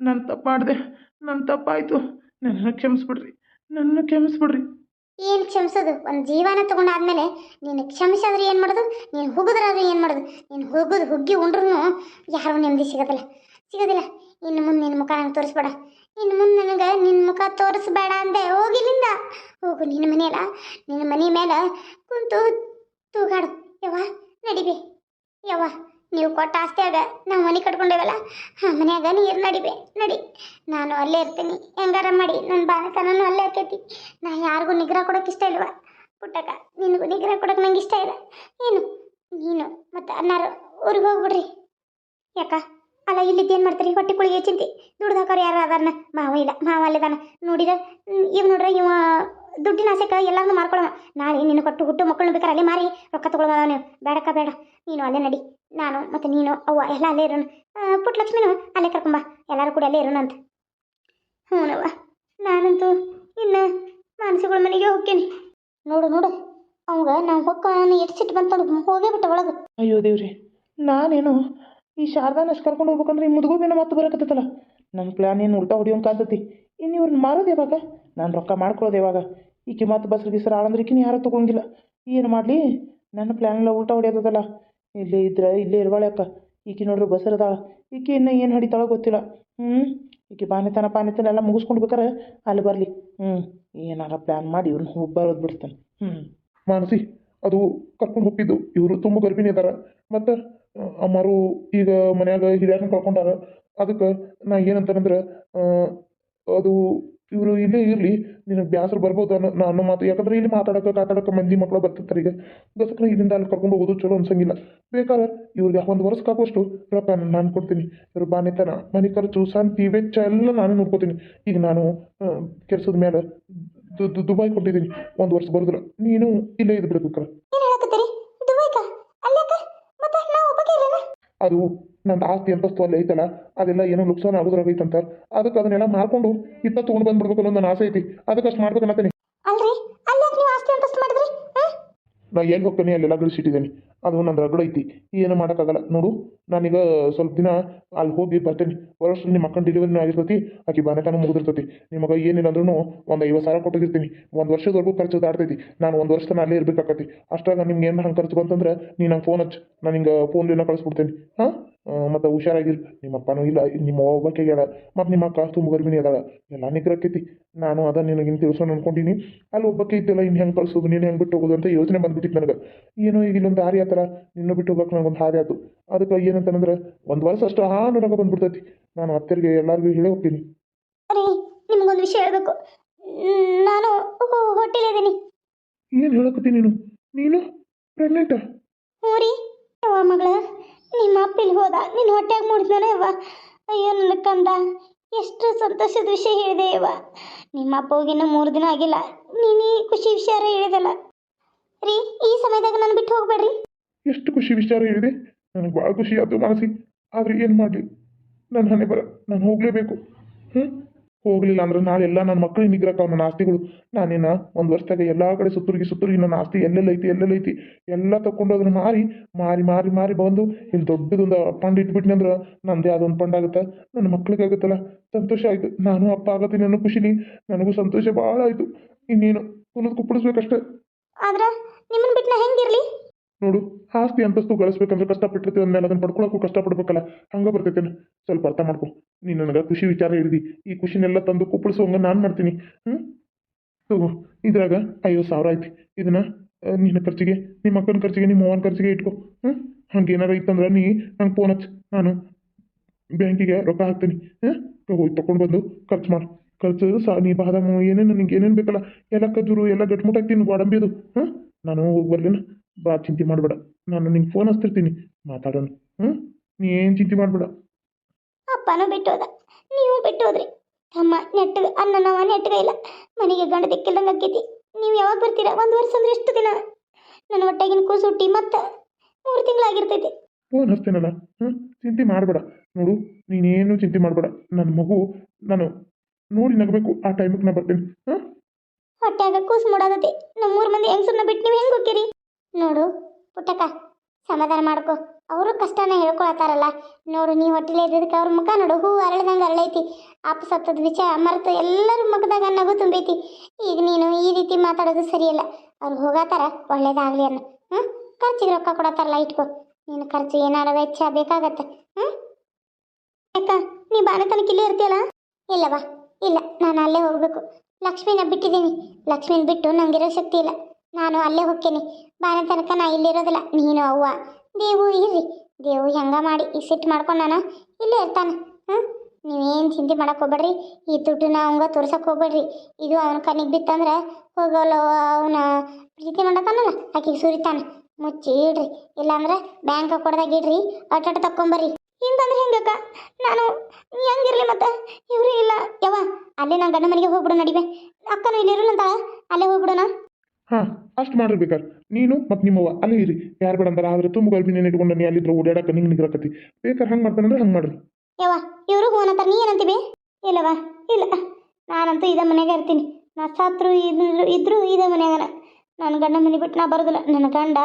ನನ್ನ ತಪ್ಪಾಡ್ದೆ. ನನ್ನ ತಪ್ಪಾಯಿತು. ನನ್ನ ಕ್ಷಮಿಸ್ಬಿಡ್ರಿ. ನನ್ನ ಕ್ಷಮಿಸ್ಬಿಡ್ರಿ. ಏನು ಕ್ಷಮಿಸೋದು? ಒಂದು ಜೀವನ ತಗೊಂಡಾದ್ಮೇಲೆ ನೀನು ಕ್ಷಮಿಸಿದ್ರೆ ಏನು ಮಾಡೋದು? ನೀನು ಹುಗುದ್ರಾದ್ರೆ ಏನು ಮಾಡೋದು? ನೀನು ಹುಗಿದು ಹುಗ್ಗಿ ಉಂಡ್ರೂ ಯಾರೂ ನೆಮ್ಮದಿ ಸಿಗೋದಿಲ್ಲ. ಸಿಗೋದಿಲ್ಲ. ಇನ್ನು ಮುಂದೆ ನಿನ್ನ ಮುಖ ನಂಗೆ ತೋರಿಸ್ಬೇಡ. ಇನ್ನು ಮುಂದೆ ನನಗೆ ನಿನ್ನ ಮುಖ ತೋರಿಸ್ಬೇಡ ಅಂದೆ. ಹೋಗಿಲ್ಲಿಂದ ಹೋಗು ನಿನ್ನ ಮನೆಯಲ್ಲ. ನಿನ್ನ ಮನೆ ಮೇಲೆ ಕುಂತು ತೂಗಾಡು. ಯವ್ವ, ನಡಿಬೆ. ಯವ್ವ, ನೀವು ಕೊಟ್ಟ ಆಸ್ತಿಯಾಗ ನಾವು ಮನೆ ಕಟ್ಕೊಂಡೇವಲ್ಲ ಹಾಂ ಮನ್ಯಾಗ ನೀರು ನಡಿಬೆ. ನಡಿ. ನಾನು ಅಲ್ಲೇ ಇರ್ತೀನಿ. ಹೆಂಗಾರ ಮಾಡಿ. ನನ್ನ ಬಾಣತನೂ ಅಲ್ಲೇ ಆಕೈತಿ ನಾ ಯಾರಿಗೂ ನಿಗ್ರಹ ಕೊಡೋಕೆ ಇಷ್ಟ ಇಲ್ವ? ಪುಟ್ಟಕ್ಕ, ನಿನಗೂ ನಿಗ್ರಹ ಕೊಡೋಕೆ ನಂಗೆ ಇಷ್ಟ ಇಲ್ಲ. ಏನು? ನೀನು ಮತ್ತು ಅನ್ನಾರು ಊರಿಗೆ ಹೋಗ್ಬಿಡ್ರಿ. ಯಾಕ? ಅಲ್ಲ, ಇಲ್ಲಿದ್ದು ಏನು ಮಾಡ್ತಾರೆ? ಹೊಟ್ಟೆ ಕುಳಿಗೆ ಚಿಂತೆ. ದುಡ್ದು ಹಾಕೋರು ಯಾರು ಅದಾರನ? ಮಾವ ಇಲ್ಲ, ಮಾವ ಅಲ್ಲಿದಾನ? ನೋಡಿದ ಇವ್ ನೋಡ್ರಿ ಇವ ದುಡ್ಡಿನ ಆಸೆಕ ಎಲ್ಲಾನು ಮಾರ್ಕೊಳ್ಳೋಣ ನಾಳೆ ನಿನ್ನ ಕೊಟ್ಟು ಹುಟ್ಟು ಮಕ್ಕಳನ್ನ ಬೇಕಾರೆ ಅಲ್ಲೇ ಮಾರಿ, ರೊಕ್ಕ ತೊಗೊಳ್ಬೋದ ನೀವು ಬೇಡಕ್ಕ, ಬೇಡ. ನೀನು ಅಲ್ಲೇ ನಡಿ. ನಾನು ಮತ್ತು ನೀನು, ಅವ್ವ ಎಲ್ಲ ಅಲ್ಲೇ ಇರೋಣ. ಪುಟ್ ಪುಟ್ಟ ಲಕ್ಷ್ಮಿನೂ ಅಲ್ಲೇ ಕರ್ಕೊಂಬ ಎಲ್ಲರೂ ಕೂಡ ಅಲ್ಲೇ ಇರೋಣ ಅಂತ. ಹ್ಞೂನವ್ವ ನಾನಂತೂ ಇನ್ನು ಮಾನಸಿಗಳ ಮನೆಗೆ ಹೋಗ್ತೀನಿ. ನೋಡು ನೋಡು. ಅವಾಗ ನಾವು ಹೊಕ್ಕ ಎಷ್ಟು ಸಿಟ್ಟು ಬಂತು ಹೋಗೇ ಬಿಟ್ಟ ಒಳಗೆ. ಅಯ್ಯೋ ದೇವ್ರಿ, ನಾನೇನು ಈ ಶಾರದಾನ ಅಷ್ಟು ಕರ್ಕೊಂಡು ಹೋಗ್ಬೇಕಂದ್ರೆ ಈ ಮುದುಗುಬಿನ ಮತ್ತೆ ಬರಕತ್ತೈತಲ್ಲ? ನನ್ನ ಪ್ಲ್ಯಾನ್ ಏನು ಉಲ್ಟಾ ಹೊಡಿಯೋಂಗೆ ಕಾಣ್ತೈತಿ. ಇನ್ನು ಇವ್ರನ್ನ ಮಾರೋದು ಯಾವಾಗ? ನಾನು ರೊಕ್ಕ ಮಾಡ್ಕೊಳ್ಳೋದು ಯಾವಾಗ? ಈಕೆ ಮತ್ತೆ ಬಸ್ರು ಗಿಸ್ರು ಆಳಂದ್ರೆ ಈಕಿನ ಯಾರೂ ತೊಗೊಂಗಿಲ್ಲ. ಏನು ಮಾಡಲಿ? ನನ್ನ ಪ್ಲ್ಯಾನ್ ಎಲ್ಲ ಉಲ್ಟಾ ಹೊಡಿಯೋದಲ್ಲ ಇಲ್ಲೇ ಇದ್ರೆ, ಇಲ್ಲೇ ಇರುವಾಳೆ ಅಕ್ಕ. ಈಕೆ ನೋಡ್ರಿ ಬಸರದ ಈಕೆ ಇನ್ನೂ ಏನು ಹಡಿತಾಳ ಗೊತ್ತಿಲ್ಲ. ಹ್ಞೂ ಈಕೆ ಬಾನೆತನ ಪಾನೆತನ ಎಲ್ಲ ಮುಗಿಸ್ಕೊಂಡು ಬೇಕಾರೆ ಅಲ್ಲಿ ಬರಲಿ. ಹ್ಞೂ ಏನಾರ ಪ್ಲ್ಯಾನ್ ಮಾಡಿ ಇವ್ರನ್ನ ಹೋಗಿ ಬರೋದು ಬಿಡ್ತಾನೆ. ಹ್ಞೂ ಮಾನಸಿ ಅದು ಕರ್ಕೊಂಡು ಹೋಗಿದ್ದು ಇವರು ತುಂಬ ಗರ್ಭಿಣಿ ಅದಾರ ಮತ್ತು ಅಮ್ಮಾರು ಈಗ ಮನ್ಯಾಗ ಹಿರಿಯರನ್ನ ಕಳ್ಕೊಂಡಾರ ಅದಕ್ಕೆ ನಾ ಏನಂತಾನಂದ್ರೆ ಅದು ಇವರು ಇಲ್ಲೇ ಇರಲಿ, ನಿನಗೆ ಬ್ಯಾಸರು ಬರ್ಬೋದು ಅನ್ನೋ, ನಾ ಅನ್ನೋ ಮಾತು. ಯಾಕಂದ್ರೆ ಇಲ್ಲಿ ಮಾತಾಡಕ್ಕೆ ಕಾತಾಡಕ್ಕೆ ಮಂದಿ ಮಕ್ಕಳು ಬರ್ತಿರ್ತಾರೆ ಈಗ. ಅದಕ್ಕೆ ಇಲ್ಲಿಂದ ಅಲ್ಲಿ ಕರ್ಕೊಂಡು ಹೋಗೋದು ಚಲೋ ಅನ್ಸಂಗಿಲ್ಲ. ಬೇಕಾದ್ರೆ ಇವ್ರಿಗೆ ಒಂದು ವರ್ಷಕ್ಕೆ ಆಗುವಷ್ಟು ರೊಕ್ಕ ನಾನು ಕೊಡ್ತೀನಿ. ಇವ್ರ ಬಾನೆತನ ಮನೆ ಖರ್ಚು ಶಾಂತಿ ವೆಚ್ಚ ಎಲ್ಲ ನಾನು ನೋಡ್ಕೋತೀನಿ. ಈಗ ನಾನು ಕೆಲಸದ ಮೇಲೆ ದು- ದು- ದುಬೈ ಕೊಟ್ಟಿದ್ದೀನಿ. ಒಂದು ವರ್ಷ ಬರೋದಿಲ್ಲ. ನೀನು ಇಲ್ಲೇ ಇದ್ದು ಬಿಡಬೇಕು ಮತ್ತೆ ಅದು ನಂದು ಆಸ್ತಿ ಅಂತಸ್ತು ಅಲ್ಲಿ ಐತಲ್ಲ ಅದೆಲ್ಲ ಏನೋ ನುಕ್ಸಾನ ಆಗೋದ್ರಾಗೈತಂತ ಅದಕ್ಕೆ ಅದನ್ನೆಲ್ಲ ಮಾರ್ಕೊಂಡು ಇತ್ತ ತೊಗೊಂಡು ಬಂದ್ಬಿಡ್ಬೇಕು ಅನ್ನೋ ನನ್ನ ಆಸೆ ಐತಿ. ಅದಕ್ಕೆ ಅಷ್ಟು ಮಾಡ್ಬೇಕು ಅನ್ನತ್ತೀನಿ ಅಲ್ರಿ ಅಲ್ಯಾಕ ನೀವು ಆಸ್ತಿ ಅಂತಸ್ತು ಮಾಡಿದ್ರಿ ಹಾಂ ನಾ ಎಲ್ಲಿ ಹೋಗ್ತೇನೆ, ಅಲ್ಲೆಲ್ಲ ಗಳಿಸಿಟ್ಟಿದ್ದೀನಿ. ಅದು ನನ್ನ ರಗಡ ಐತಿ. ಏನು ಮಾಡೋಕ್ಕಾಗಲ್ಲ. ನೋಡು, ನಾನೀಗ ಸ್ವಲ್ಪ ದಿನ ಅಲ್ಲಿ ಹೋಗಿ ಬರ್ತೇನೆ. ವರ್ಷ ನಿಮ್ಮ ಮಕ್ಕಳು ಡೆಲಿವರಿನೂ ಆಗಿರ್ತೈತಿ, ಆಕೆ ಬಾನೆತನ ಮುಗಿದಿರ್ತೈತಿ. ನಿಮಗೆ ಏನಿಲ್ಲಂದ್ರೂ ಒಂದು ಐವತ್ತು ಸಾವಿರ ಕೊಟ್ಟಿರ್ತೀನಿ. ಒಂದು ವರ್ಷದವರೆಗೂ ಖರ್ಚು ದಾಡ್ತೈತಿ ನಾನು ಒಂದು ವರ್ಷ ನಾನು ಅಲ್ಲೇ ಇರಬೇಕಾಕತಿ ಅಷ್ಟಾಗ ನಿಮ್ಗೆ ಏನು ಹಂಗೆ ಖರ್ಚು ಬಂತಂದ್ರೆ ನೀನು ನಂಗೆ ಫೋನ್ ಹಚ್ಚು. ನಾನು ಹಿಂಗೆ ಫೋನ್ ಕಳಿಸ್ಬಿಡ್ತೇನೆ. ಹಾಂ? ಮತ್ತು ಹುಷಾರಾಗಿರು. ನಿಮ್ಮ ಅಪ್ಪನೂ ಇಲ್ಲ ನಿಮ್ಮ ಅವ್ವ ಹೇಳ ಮತ್ತು ನಿಮ್ಮ ಅಕ್ಕ ತುಂಬ ಗರ್ಭಿಣಿ ಅದಾಳ. ಎಲ್ಲ ನಿಗ್ರಕ್ಕೈತಿ ನಾನು ಅದ ನಿನಗಿನ್ ತಿಳ್ಸೋಣ ಅನ್ಕೊಂಡಿನಿ. ಅಲ್ಲಿ ಒಬ್ಬಕ್ಕೆ ಇದ್ದಲ್ಲ ಇನ್ನು ಹೆಂಗೆ ಕಳ್ಸೋದು ನೀನು ಹೆಂಗೆ ಬಿಟ್ಟು ಹೋಗೋದು ಅಂತ ಯೋಚನೆ ಬಂದ್ಬಿಟ್ಟಿತ್ತು ನನಗೆ. ಏನೋ ಈಗ ಇಲ್ಲೊಂದು ದಾರಿ ಆತರ ನಿನ್ನ ಬಿಟ್ಟು ಹೋಗಕ್ಕೆ ನನಗೊಂದು ಹಾರಿ ಆಯ್ತು ಅದಕ್ಕೆ ಏನಂತಂದ್ರೆ ಒಂದು ವರ್ಷ ಅಷ್ಟು ಹಾ ನೋಡಕ್ಕೆ ಬಂದ್ಬಿಡ್ತೈತಿ. ನಾನು ಅತ್ತೆರಿಗೆ ಎಲ್ಲರಿಗೂ ಹೇಳಿ ಹೋಗ್ತೀನಿ. ನಿಮ್ಗೊಂದು ವಿಷಯ ಹೇಳಬೇಕು. ನಾನು ಹೊಟ್ಟೆಲಿದ್ದೀನಿ ಏನು ಹೇಳಕತ್ತಿ ನೀನು? ನೀನು? ಪ್ರೆಗ್ನೆಂಟಾ ಹ್ಞೂ ರೀ ಮಗಳ. ಹೋದ? ನಿನ್ನ ಹೊಟ್ಟೆಗೆ ಮೂಡಿದ್ನಾನ ಯವ್ವ? ಅಯ್ಯೋ, ನನ್ನ ಕಂದ, ಎಷ್ಟು ಸಂತೋಷದ ವಿಷಯ ಹೇಳಿದೆ ಯವ್ವ. ನಿಮ್ಮ ಅಪ್ಪ ಹೋಗಿ ಇನ್ನೂ ಮೂರು ದಿನ ಆಗಿಲ್ಲ. ನೀನು ಈ ಖುಷಿ ವಿಷಯ ಹೇಳಿದಲ್ಲ. ರೀ, ಈ ಸಮಯದಾಗ ನಾನು ಬಿಟ್ಟು ಹೋಗ್ಬೇಡ್ರಿ. ಎಷ್ಟು ಖುಷಿ ವಿಚಾರ ಹೇಳಿದೆ? ನನಗೆ ಭಾಳ ಖುಷಿ ಆಯ್ತು ಮಾನಸಿ. ಆದರೆ ಏನು ಮಾಡಲಿ? ನನ್ನ ಹಣೆ ಬರ ನಾನು ಹೋಗಲೇಬೇಕು. ಹ್ಞೂ ಹೋಗಲಿಲ್ಲ ಅಂದ್ರೆ ನಾಳೆ ಎಲ್ಲ ನನ್ನ ಮಕ್ಕಳಿಗೆ ನಿಗ್ರಹಕ್ಕ ನನ್ನ ಆಸ್ತಿಗಳು ನಾನೇನ ಒಂದು ವರ್ಷದಾಗ ಎಲ್ಲ ಕಡೆ ಸುತ್ತೂರಿಗೆ ಸುತ್ತೂರಿಗೆ ನನ್ನ ಆಸ್ತಿ ಎಲ್ಲೆಲ್ಲ ಐತಿ ಎಲ್ಲೆಲ್ಲ ಐತಿ ಎಲ್ಲ ತಕೊಂಡು ಅದನ್ನ ಮಾರಿ ಮಾರಿ ಮಾರಿ ಮಾರಿ ಬಂದು ಇಲ್ಲಿ ದೊಡ್ಡದೊಂದು ಪಂಡ್ ಇಟ್ಬಿಟ್ನಿ ಅಂದ್ರೆ ನಂದೇ ಅದೊಂದು ಪಂಡ್ ಆಗುತ್ತೆ. ನನ್ನ ಮಕ್ಳಿಗೆ ಆಗುತ್ತಲ್ಲ ಸಂತೋಷ ಆಯಿತು. ನಾನು ಅಪ್ಪ ಆಗತ್ತೀನಿ ಅನ್ನೋ ಖುಷಿಲಿ ನನಗೂ ಸಂತೋಷ ಭಾಳ ಆಯಿತು. ಇನ್ನೇನು ಕುಪ್ಪಳಿಸ್ಬೇಕಷ್ಟೇ. ಆದ್ರೆ ನಿಮ್ಮನ್ನ ಬಿಟ್ಟು ನಾ ಹೆಂಗಿರ್ಲಿ? ನೋಡು, ಆಸ್ತಿ ಅಂತಸ್ತು ಗಳಿಸ್ಬೇಕಂದ್ರೆ ಕಷ್ಟಪಟ್ಟಿರ್ತೀವಿ ಅಂದಮೇಲೆ ಅದನ್ನ ಪಡ್ಕೊಳಕ್ಕೂ ಕಷ್ಟಪಡ್ಬೇಕಲ್ಲ, ಹಂಗೆ ಬರ್ತೈತೇನೆ? ಸ್ವಲ್ಪ ಅರ್ಥ ಮಾಡ್ಕೊ. ನೀನು ನನಗೆ ಖುಷಿ ವಿಚಾರ ಹೇಳಿದಿ ಈ ಖುಷಿನೆಲ್ಲ ತಂದು ಕುಪ್ಪಳಿಸುವಂಗೆ ನಾನು ಮಾಡ್ತೀನಿ ಹ್ಞೂ ತಗೋ, ಇದ್ರಾಗ ಐವತ್ತು ಸಾವಿರ ಐತಿ. ಇದನ್ನ ನಿನ್ನ ಖರ್ಚಿಗೆ, ನಿಮ್ಮ ಅಕ್ಕನ ಖರ್ಚಿಗೆ, ನಿಮ್ಮ ಅವ್ವನ ಖರ್ಚಿಗೆ ಇಟ್ಕೊ ಹ್ಞೂ ಹಂಗೆ ಏನಾರ ಇತ್ತಂದ್ರೆ ನೀ ನಂಗೆ ಫೋನ್ ಹಚ್ಚು ನಾನು ಬ್ಯಾಂಕಿಗೆ ರೊಕ್ಕ ಹಾಕ್ತೀನಿ ಹಾಂ ಹೋಗಿ ತಗೊಂಡು ಬಂದು ಖರ್ಚು ಮಾಡು. ಖರ್ಚು ಸಾ, ನೀ ಬಾದಾಮು, ಏನೇನು ನಿಂಗೆ ಏನೇನು ಬೇಕಲ್ಲ, ಎಲ್ಲ ಕಜ್ಜೂರು ಎಲ್ಲ ಗಟ್ಮುಟ್ಟಾಗ್ತೀನಿ ಗೋಡಂಬಿದು ಹಾಂ ನಾನು ಹೋಗಿ ಬರ್ಲೇನ ಬಾ ಚಿಂತೆ ಮಾಡಬೇಡ. ನಾನು ನಿಂಗೆ ಫೋನ್ ಹಚ್ತಿರ್ತೀನಿ. ಮಾತಾಡೋಣ. ಹ್ಞೂ ನೀ ಏನು ಚಿಂತೆ ಮಾಡಬೇಡ. ಅಪ್ಪನ ಬಿಟ್ಟು ಹೋದ. ನೀವು ಬಿಟ್ಟು ಹೋದ್ರಿ. ತಮ್ಮ ನೆಟ್ಟಗ ಅನ್ನ ನಾವ ನೆಟ್ಟಗ ಇಲ್ಲ. ಮನೆಗೆ ಗಂಡ ದಿಕ್ಕಿಲ್ದಂಗೆ ಆಕೈತಿ. ನೀವು ಯಾವಾಗ ಬರ್ತೀರಾ? ಒಂದು ವರ್ಷ ಅಂದ್ರೆ ಎಷ್ಟು ದಿನ? ನನ್ನ ಹೊಟ್ಟೆಗಿನ ಕೂಸು ಹುಟ್ಟಿ ಮತ್ತೆ ಮೂರು ತಿಂಗಳಾಗಿರ್ತೈತಿ. ಫೋನ್ ಹಚ್ತೀನಲ್ಲ ಹ್ಞೂ ಚಿಂತೆ ಮಾಡಬೇಡ. ನೋಡು ನೀನೇನು ಚಿಂತೆ ಮಾಡಬೇಡ. ನನ್ನ ಮಗು ನಾನು ನೋಡಿ ನಗಬೇಕು. ಆ ಟೈಮಿಗೆ ನಾ ಬರ್ತೀನಿ. ಹಾಂ ಹೊಟ್ಯಾಗ ಕೂಸು ಮೂಡಾದತಿ ನಮ್ಮ ಮೂರು ಮಂದಿ ಹೆಂಗಸರನ್ನ ಬಿಟ್ಟು ನೀವು ಹೆಂಗೆ ಹೋಗ್ತೀರಿ ನೋಡು, ಪುಟ್ಟಕ್ಕ, ಸಮಾಧಾನ ಮಾಡ್ಕೊ. ಅವರು ಕಷ್ಟನ ಹೇಳ್ಕೊಳತ್ತಾರಲ್ಲ. ನೋಡು, ನೀ ಹೊಟ್ಟೆಲಿ ಇದ್ದದಕ್ಕೆ ಅವ್ರ ಮುಖ ನೋಡು. ಹೂ ಅರಳಿದಂಗೆ ಅರಳೈತಿ. ಅಪ್ಪ ಸತ್ತದ ವಿಚಾರ ಮರೆತು ಎಲ್ಲರ ಮುಖದಾಗ ನಗು ತುಂಬೈತಿ. ಈಗ ನೀನು ಈ ರೀತಿ ಮಾತಾಡೋದು ಸರಿಯಲ್ಲ. ಅವ್ರು ಹೋಗತ್ತಾರ ಒಳ್ಳೇದಾಗಲಿ ಅನ್ನ. ಹ್ಞೂ ಖರ್ಚಿಗೆ ರೊಕ್ಕ ಕೊಡತ್ತಾರಲ್ಲ, ಇಟ್ಕೊ. ನೀನು ಖರ್ಚು ಏನಾರ ವೆಚ್ಚ ಬೇಕಾಗತ್ತೆ. ಹ್ಞೂ ಅಕ್ಕ, ನೀ ಬಾಣ ತನಕ ಇಲ್ಲೇ ಇರ್ತೀಯಲ್ಲ? ಇಲ್ಲವಾ ಇಲ್ಲ, ನಾನು ಅಲ್ಲೇ ಹೋಗಬೇಕು. ಲಕ್ಷ್ಮಿನ ಬಿಟ್ಟಿದ್ದೀನಿ. ಲಕ್ಷ್ಮಿನ ಬಿಟ್ಟು ನಂಗಿರೋ ಶಕ್ತಿ ಇಲ್ಲ. ನಾನು ಅಲ್ಲೇ ಹೋಗ್ತೀನಿ. ಬಾನ ತನಕ ನಾ ಇಲ್ಲಿರೋದಿಲ್ಲ. ನೀನು ಅವ್ವ. ದೇವು ಇರ್ರಿ. ದೇವು ಹೆಂಗ ಮಾಡಿ ಈ ಸಿಟ್ಟು ಮಾಡ್ಕೊಂಡು ನಾನು ಇಲ್ಲೇ ಇರ್ತಾನೆ. ಹ್ಞೂ ನೀವೇನು ಚಿಂತೆ ಮಾಡಕ್ಕೆ ಹೋಗ್ಬೇಡ್ರಿ. ಈ ದುಡ್ಡನ್ನ ಅವಂಗ ತೋರ್ಸಕ್ಕೆ ಹೋಗ್ಬೇಡ್ರಿ. ಇದು ಅವನ ಕಣ್ಣಿಗೆ ಬಿತ್ತಂದ್ರೆ ಹೋಗಲ್ಲ ಅವನ ಪ್ರೀತಿ ಮಾಡತಾನಲ್ಲ ಆಕೆಗೆ ಸುರಿತಾನೆ. ಮುಚ್ಚಿ ಇಡ್ರಿ ಇಲ್ಲಾಂದ್ರೆ ಬ್ಯಾಂಕ್ ಕೊಡ್ದಾಗ ಇಡ್ರಿ. ಅಟಟ ತಕ್ಕೊಂಬರ್ರಿ. ಹಿಂಗಂದ್ರೆ ಹೆಂಗಕ್ಕ? ನಾನು ಹೆಂಗಿರ್ಲಿ ಮತ್ತೆ? ಇವ್ರು ಇಲ್ಲ. ಯವ್ವ, ಅಲ್ಲೇ ನಾನು ಗಂಡ ಮನೆಗೆ ಹೋಗ್ಬಿಡು ನಡಿವೆ ಅಕ್ಕನೂ ಇಲ್ಲಿ ಇರಲ್ಲಂತಾಳ ಅಲ್ಲೇ ಹೋಗ್ಬಿಡೋಣ. ಹಾಂ, ಅಷ್ಟು ಮಾಡ್ರಿ ಬೇಕಾರೆ ನೀನು ಮತ್ತು ನಿಮ್ಮವ್ವ, ಅಲ್ಲಿ ಇರಿ. ಯಾರು ಅಂತಾರೆ, ಆದ್ರೆ ತುಂಬ ಇಟ್ಕೊಂಡು ನೀ ಅಲ್ಲಿದ್ರೆ ಓಡಾಡಕ್ಕೆ ನಿಂಗೆ ನಿಗ್ರಕತಿ ಬೇಕಾದ್ರೆ ಹಂಗೆ ಮಾಡ್ತಾನಂದ್ರೆ ಹಂಗೆ ಮಾಡ್ರಿ. ಯವ್ವ, ಇವರು ನೀ ಏನಂತೀವಿ ಇಲ್ಲವ ಇಲ್ಲ. ನಾನಂತೂ ಇದೇ ಮನೆಗೆ ಇರ್ತೀನಿ. ನಾ ಸತ್ರು ಇದ್ರು ಇದ್ರು ಇದೇ ಮನೆಯಾಗನ. ನನ್ನ ಗಂಡ ಮನೆ ಬಿಟ್ಟು ನಾ ಬರೋದಿಲ್ಲ. ನನ್ನ ಗಂಡ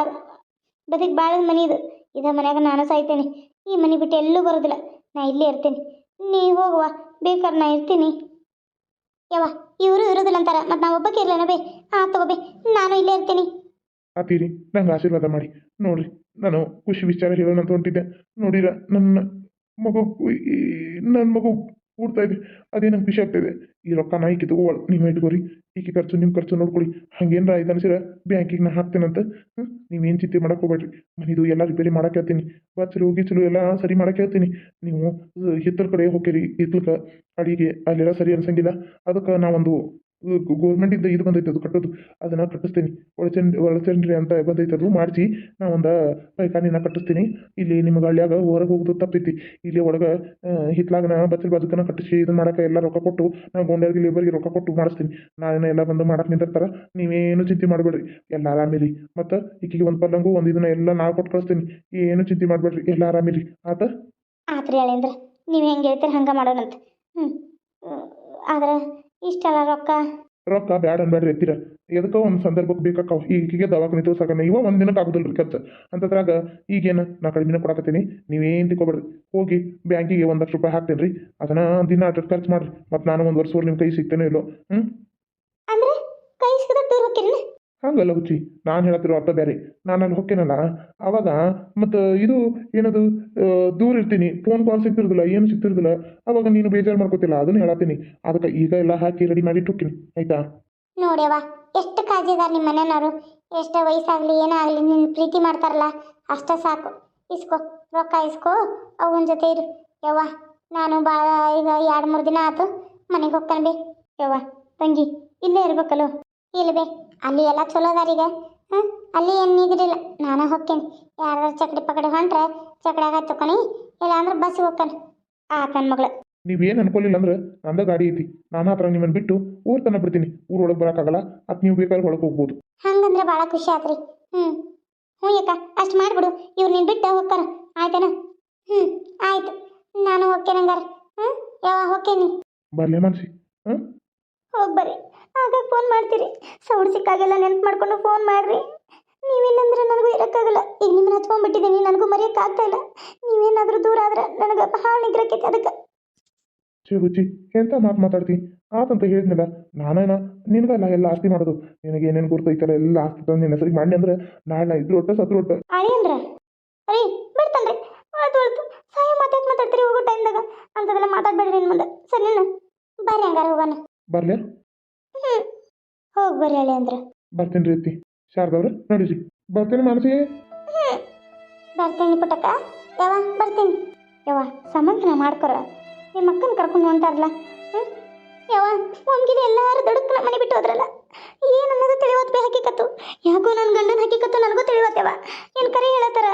ಬದುಕು ಬಾಳದ ಮನೆ ಇದು. ಇದೇ ಮನೆಯಾಗ ನಾನು ಸಾಯ್ತೇನೆ. ಈ ಮನೆ ಬಿಟ್ಟು ಎಲ್ಲೂ ಬರೋದಿಲ್ಲ. ನಾ ಇಲ್ಲೇ ಇರ್ತೀನಿ. ನೀ ಹೋಗುವ. ಬೇಕಾದ್ರೆ ನಾ ಇರ್ತೀನಿ. ಯವ್ವ, ಇವರು ಇರೋದಿಲ್ಲ ಅಂತಾರ ಮತ್ತು ನಾ ಒಬ್ಬಕ್ಕೆ ಇರ್ಲೇನ ಬೇ? ಹಾಂ ತಗೋಬೇ ನಾನು ಇಲ್ಲೇ ಇರ್ತೀನಿ. ಆತೀರಿ ನಂಗೆ ಆಶೀರ್ವಾದ ಮಾಡಿ. ನೋಡ್ರಿ, ನಾನು ಖುಷಿ ವಿಚಾರ ಹೇಳೋಣ ಅಂತ ಹೊಂಟಿದ್ದೆ. ನೋಡಿರ, ನನ್ನ ಮಗು ನನ್ನ ಮಗು ಕೂಡ್ತಾ ಇದೆ. ಅದೇ ನಂಗೆ ಖುಷಿ ಆಗ್ತಾಯಿದೆ ಈ ರೊಕ್ಕ ನಾ ಈಕೆ ತಗೋವಳು. ನೀವು ಇಟ್ಕೋರಿ ಈಕಿ ಖರ್ಚು ನಿಮ್ಮ ಖರ್ಚು ನೋಡ್ಕೊಳ್ಳಿ. ಹಂಗೇನಾರ ಆಯ್ತು ಅನ್ಸಿರ ಬ್ಯಾಂಕಿಗೆ ನಾ ಹಾಕ್ತೇನಂತ ಹ್ಞೂ ನೀವೇನು ಚಿಂತೆ ಮಾಡಕ್ಕೆ ಹೋಗ್ಬೇಡ್ರಿ. ಮನಿದು ಎಲ್ಲ ರಿಪೇರಿ ಮಾಡಕ್ಕೆ ಹೇಳ್ತೀನಿ. ಬಚ್ಚಲು ಗಿಚ್ಚಲು ಎಲ್ಲ ಸರಿ ಮಾಡಕ್ಕೆ ಹೇಳ್ತೀನಿ. ನೀವು ಹಿತ್ತಲ ಕಡೆ ಹೋಗಿರಿ ಹಿತ್ತಲ್ಕ, ಅಡಿಗೆ, ಅಲ್ಲೆಲ್ಲ ಸರಿ ಅನ್ಸಂಗಿಲ್ಲ. ಅದಕ್ಕೆ ನಾವೊಂದು ಗೌರ್ಮೆಂಟಿಂದ ಇದು ಬಂದೈತೆ, ಅದು ಕಟ್ಟೋದು. ಅದನ್ನು ಕಟ್ಟಿಸ್ತೀನಿ. ಒಳಚಂಡಿ ಒಳಚಂಡ್ರಿ ಅಂತ ಬಂದೈತೆ ಅದು ಮಾಡಿಸಿ ನಾ ಒಂದು ಪೈಖಾನಿನ ಕಟ್ಟಿಸ್ತೀನಿ. ಇಲ್ಲಿ ನಿಮ್ಗೆ ಹಳ್ಳಿಯಾಗ ಹೊರಗೆ ಹೋಗೋದು ತಪ್ಪೈತಿ ಇಲ್ಲಿ ಒಳಗೆ ಹಿತ್ಲಾಗನ ಬಚ್ಚಲ್ ಬಾಜುಕನ ಕಟ್ಟಿಸಿ ಇದನ್ನ ಮಾಡಕ್ಕೆ ಎಲ್ಲ ರೊಕ್ಕ ಕೊಟ್ಟು, ನಾವು ಗೊಂಡ್ಯಾರಿಗೆ ಲೇಬರ್ಗೆ ರೊಕ್ಕ ಕೊಟ್ಟು ಮಾಡಿಸ್ತೀನಿ. ನಾನು ಎಲ್ಲ ಬಂದು ಮಾಡಕ್ಕೆ ನಿಂತಿರ್ತಾರೆ ನೀವೇನು ಚಿಂತೆ ಮಾಡಬೇಡ್ರಿ. ಎಲ್ಲ ಆರಾಮಿರಿ. ಮತ್ತು ಈಕಿಗೆ ಒಂದು ಪಲ್ಲಂಗು, ಒಂದು ಇದನ್ನ ಎಲ್ಲ ನಾವು ಕೊಟ್ಟು ಕಳಿಸ್ತೀನಿ. ಏನು ಚಿಂತೆ ಮಾಡಬೇಡ್ರಿ. ಎಲ್ಲ ಆರಾಮಿರಿ. ಆತ? ಆತ್ರಿ ಅಳೇಂದ್ರ, ನೀವು ಹೆಂಗೆ ಹೇಳ್ತೀರಿ ಹಂಗೆ ಮಾಡೋಣಂತ. ಹ್ಞೂ ಆದ್ರೆ ಇಷ್ಟೆಲ್ಲ ರೊಕ್ಕ? ರೊಕ್ಕ ಬ್ಯಾಡ ಅನ್ಬೇಡ್ರಿ ಎತ್ತಿರ ಎದಕ್ಕೋ ಒಂದು ಸಂದರ್ಭಕ್ಕೆ ಬೇಕಾಕವ್. ಈಗಿಗೆ ದವಾಖಾನೆ ತೋರ್ಸಕನ. ಇವ ಒಂದು ದಿನಕ್ಕೆ ಆಗುದಿಲ್ಲ ರೀ ಖರ್ಚು ಅಂತದ್ರಾಗ ಈಗೇನು ನಾ ಕಡಿಮೆನೇ ಕೊಡಕತ್ತೀನಿ. ನೀವೇನು ತಿಳ್ಕೊಬೇಡ್ರಿ. ಹೋಗಿ ಬ್ಯಾಂಕಿಗೆ ಒಂದು ಲಕ್ಷ ರೂಪಾಯಿ ಹಾಕ್ತೇನೆ ರೀ ಅದನ್ನು ದಿನ ಅಷ್ಟು ಖರ್ಚು ಮಾಡ್ರಿ. ಮತ್ತು ನಾನು ಒಂದು ವರ್ಷವರೆ ನಿಮ್ಮ ಕೈ ಸಿಗ್ತೇನೆ ಇಲ್ಲೋ. ಹ್ಞೂ ಅಂದ್ರೆ ಕೈ ಸಿಗದ ಟೂರ್ ಹಂಗಲ್ಲ ಹುಚ್ಚಿ ನಾನು ಹೇಳತ್ತಿರೋ ಅರ್ಥ ಬೇರೆ ನಾನು ಅಲ್ಲಿ ಹೊಕ್ಕೇನಲ್ಲ? ಅವಾಗ ಮತ್ತು ಇದು ಏನದು? ದೂರ ಇರ್ತೀನಿ. ಫೋನ್ ಕಾಲ್ ಸಿಗ್ತಿರೋದಿಲ್ಲ, ಏನು ಸಿಗ್ತಿರೋದಿಲ್ಲ. ಅವಾಗ ನೀನು ಬೇಜಾರು ಮಾಡ್ಕೋತಿಲ್ಲ, ಅದನ್ನು ಹೇಳತ್ತೀನಿ. ಅದಕ್ಕೆ ಈಗ ಎಲ್ಲ ಹಾಕಿ ರೆಡಿ ಮಾಡಿ ಇಟ್ಟೋಕ್ಕಿನಿ. ಆಯ್ತಾ? ನೋಡ್ಯವ್ವ, ಎಷ್ಟು ಕಾಜಿದಾರ ನಿಮ್ಮ ಮನೆಯವರು? ಎಷ್ಟು ವಯಸ್ಸಾಗಲಿ ಏನಾಗಲಿ ನಿನ್ನ ಪ್ರೀತಿ ಮಾಡ್ತಾರಲ್ಲ, ಅಷ್ಟೇ ಸಾಕು. ಇಸ್ಕೋ, ರೊಕ್ಕ ಇಸ್ಕೋ ಅವನ ಜೊತೆ ಇರು. ಯವ್ವ, ನಾನು ಭಾಳ ಈಗ ಎರಡು ಮೂರು ದಿನ ಆಯ್ತು ಮನೆಗೆ ಹೋಗ್ತಾನೆ ಬೇ. ಯವ್ವ, ತಂಗಿ, ಇಲ್ಲೇ ಇರ್ಬೇಕಲ್ಲೋ? ಇಲ್ಲ ಬೇ. ಅಲ್ಲಿ ಎಲ್ಲ ಚಲೋ ಅದಾರೀಗ ಹಾಂ ಅಲ್ಲಿ ಏನು ನಿಗಿರಿಲ್ಲ ನಾನು ಹೋಗ್ತೇನೆ ಯಾರು ಚಕಡಿ ಪಕಡಿ ಹೊಂಟ್ರೆ ಚಕಡ್ಯಾಗ ತಕೊನಿ ಇಲ್ಲ ಅಂದ್ರೆ ಬಸ್ಸಿಗೆ ಹೋಗ್ತಾನೆ ಆ ನನ್ನ ಮಗಳು. ನೀವೇನು ಅನ್ಕೊಳ್ಳಿಲ್ಲ ಅಂದ್ರೆ ನಂದ ಗಾಡಿ ಐತಿ. ನಾನು ಹತ್ರ ನಿಮ್ಮನ್ನು ಬಿಟ್ಟು ಊರ್ ತನ ಬಿಡ್ತೀನಿ. ಊರೊಳಗೆ ಬರೋಕ್ಕಾಗಲ್ಲ. ಅದು ನೀವು ಬೇಕಾದ್ರೆ ಒಳಗೆ ಹೋಗ್ಬೋದು. ಹಂಗಂದ್ರೆ ಭಾಳ ಖುಷಿ ಆತ್ರಿ. ಹ್ಞೂ ಹ್ಞೂ ಅಕ್ಕ ಅಷ್ಟು ಮಾಡಿಬಿಡು. ಇವ್ರು ನೀನು ಬಿಟ್ಟು ಹೋಗ್ತಾರ ಆಯ್ತಾನ? ಹ್ಞೂ ಆಯ್ತು. ನಾನು ಹೋಗ್ತೇನೆ ಹಂಗಾರ? ಹ್ಞೂ ಯಾವ ಹೋಗ್ತೇನೆ ಬರ್ಲಿ ಮನ್ಸಿ ಹಾಂ ಹೋಗಿ ಬರ್ರಿ. ಆಗ ಫೋನ್ ಮಾಡ್ತೀರಿ. ಸೌಂಡ್ ಸಿಕ್ಕಾಗೆಲ್ಲ ನೆನಪು ಮಾಡ್ಕೊಂಡು ಫೋನ್ ಮಾಡ್ರಿ. ನೀವೇನಂದ್ರೆ ನನಗೂ ಇರೋಕ್ಕಾಗಲ್ಲ. ಈಗ ನಿಮ್ಮನ್ನ ಹಚ್ಕೊಂಡ್ಬಿಟ್ಟಿದ್ದೀನಿ. ನನಗೂ ಮರೆಯೋಕ್ಕಾಗ್ತಾ ಇಲ್ಲ. ನೀವೇನಾದರೂ ದೂರ ಆದ್ರೆ ನನಗೆ ಬಹಳ ನಿಗ್ರಕ್ಕೈತಿ ಅದಕ್ಕೆ. ಛೇ ಹುಚ್ಚಿ ಎಂತ ಮಾತು ಮಾತಾಡ್ತಿ? ಆತಂತ ಹೇಳಿದ್ನಲ್ಲ. ನಾನೇನ? ನಿನಗಲ್ಲ ಎಲ್ಲ ಆಸ್ತಿ ಮಾಡೋದು. ನಿನಗೆ ಏನೇನು ಗುರ್ತೈತಲ್ಲ ಎಲ್ಲ ಆಸ್ತಿ ತಂದು ನಿನ್ನ ಹೆಸರಿಗೆ ಮಾಡಿ ಅಂದ್ರೆ ನಾಳೆ ನಾ ಇದ್ರು ಒಟ್ಟು ಸತ್ರು ಒಟ್ಟು ಅಳಿ ಅರೇ ರೀ ಆಯ್ತು ಒಳ್ತು ಒಳ್ತು ಸಾಯ ಮಾತಾಡ್ ಮಾತಾಡ್ತೀರಿ ಹೋಗೋ ಟೈಮ್ದಾಗ ಅಂಥದೆಲ್ಲ ಮಾತಾಡಬೇಡ್ರಿ ನಿನ್ನ ಮುಂದೆ. ಸರಿ ನೀನು ಬರ್ರಿ ಹಂಗಾರ ಹೋಗೋಣ. ಬರ್ಲೆ ಹೋಗ್ ಬರ್ರಿ ಹೇಳಿ ಅಂದ್ರ. ಬರ್ತೀನಿ ರೀತಿ ಶಾರದವ್ರ ನಡೀರಿ. ಬರ್ತೀನಿ ಮಾನಸಿ. ಬರ್ತೀನಿ ಪುಟಕ ಯಾವ ಬರ್ತೀನಿ. ಯಾವ ಸಮಾಧಾನ ಮಾಡ್ಕೊರ. ನಿಮ್ಮ ಅಕ್ಕನ ಕರ್ಕೊಂಡು ಹೊಂಟಾರಲ್ಲ. ಹ್ಞೂ ಯವ್ವ ಒಮ್ಗಿನ ಎಲ್ಲಾರು ದೊಡ್ಡಕ್ಕನ ಮನೆ ಬಿಟ್ಟು ಹೋದ್ರಲ್ಲ. ಏನು ಅನ್ನೋದು ತಿಳಿವತ್ ಬೇ ಹಕ್ಕಿಕತ್ತು ಯಾಕೋ ನನ್ನ ಗಂಡನ ಹಾಕಿಕತ್ತು ನನಗೂ ತಿಳಿವತ್ತವ ಏನು ಕರೆ ಹೇಳತ್ತಾರ?